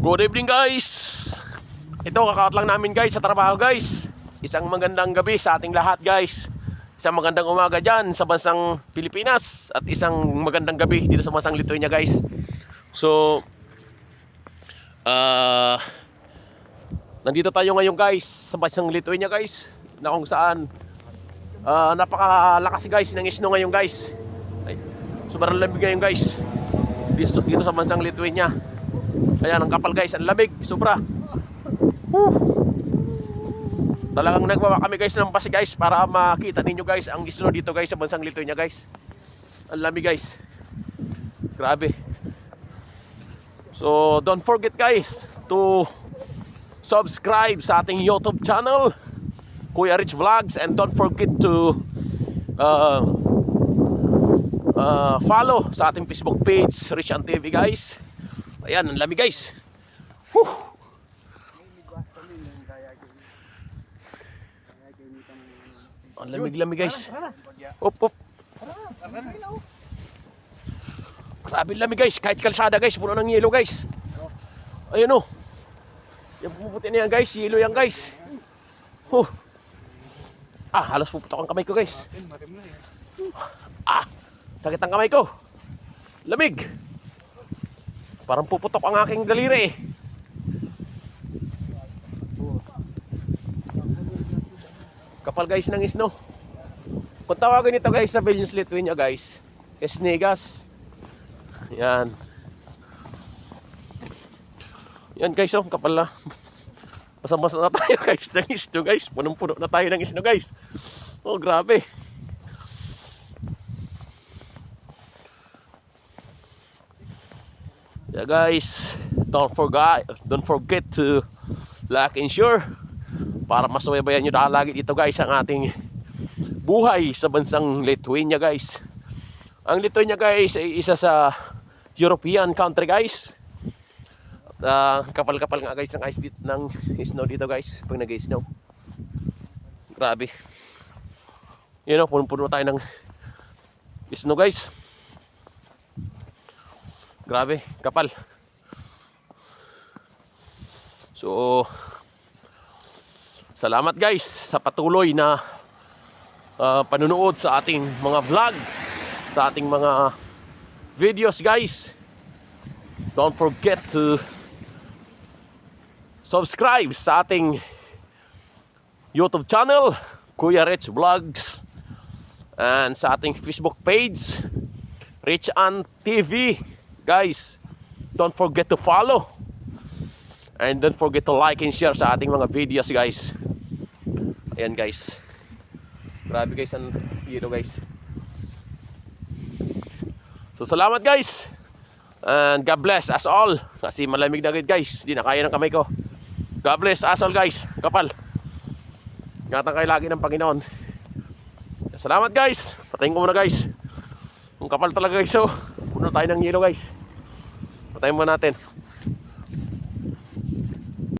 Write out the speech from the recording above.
Good evening guys! Ito kakaot lang namin guys sa trabaho guys. Isang magandang gabi sa ating lahat guys. Isang magandang umaga dyan sa bansang Pilipinas at isang magandang gabi dito sa bansang Lithuania guys. So, ah nandito tayo ngayon guys sa bansang Lithuania guys na kung saan ah napakalakas guys ng snow ngayon guys. Ay, sobrang lamig ngayon guys. Dito, dito sa bansang Lithuania. Ayan, ang kapal guys, ang lamig, sobra. Woo! Talagang nagbawa kami guys ng bus guys para makita ninyo guys ang snow dito guys sa bansang Lithuania guys. Ang lamig guys. Grabe. So, don't forget guys to subscribe sa ating YouTube channel, Kuya Rich Vlogs, and don't forget to uh, uh, follow sa ating Facebook page, Rich and TV guys. Ayan, ang lamig guys. Whew. Ang lamig-lamig guys. Up, up. Grabe lamig guys. Kahit kalsada guys, puno ng yelo guys. Ayun o. Yung pumuputi na yan guys, yelo yan guys. Huh. Ah, halos puputok ang kamay ko guys. Ah, sakit ang kamay ko. Lamig. Parang puputok ang aking daliri eh. Kapal guys ng snow. Kung tawagin ito guys sa Vilnius, Lithuania guys, Snegas. Yan. Yan guys, oh, kapal na. Basa-basa na tayo guys ng snow guys. Punong-puno na tayo ng snow guys. Oh, grabe. Yeah guys, don't forget, don't forget to like and share para masubaybayan nyo dahil lagi dito guys ang ating buhay sa bansang Lithuania guys. Ang Lithuania guys ay isa sa European country guys. At ah, kapal-kapal nga guys ng ice dito, ng snow dito guys pag nag-snow. Grabe. Yun o, puno-puno tayo ng snow guys. Grabe, kapal. So, salamat guys sa patuloy na ah, panunood sa ating mga vlog, sa ating mga videos guys. Don't forget to subscribe sa ating YouTube channel, Kuya Rich Vlogs, and sa ating Facebook page, Rich An TV. Guys, don't forget to follow. And don't forget to like and share sa ating mga videos, guys. Ayan, guys. Grabe, guys, ang hero, guys. So, salamat, guys. And God bless us all. Kasi malamig na agad, guys. Hindi na kaya ng kamay ko. God bless us all, guys. Kapal. Ingatan kayo lagi ng Panginoon. Salamat, guys. Patayin ko muna, guys. Ang kapal talaga, guys. So, puno tayo ng yelo, guys. Patayin mo natin.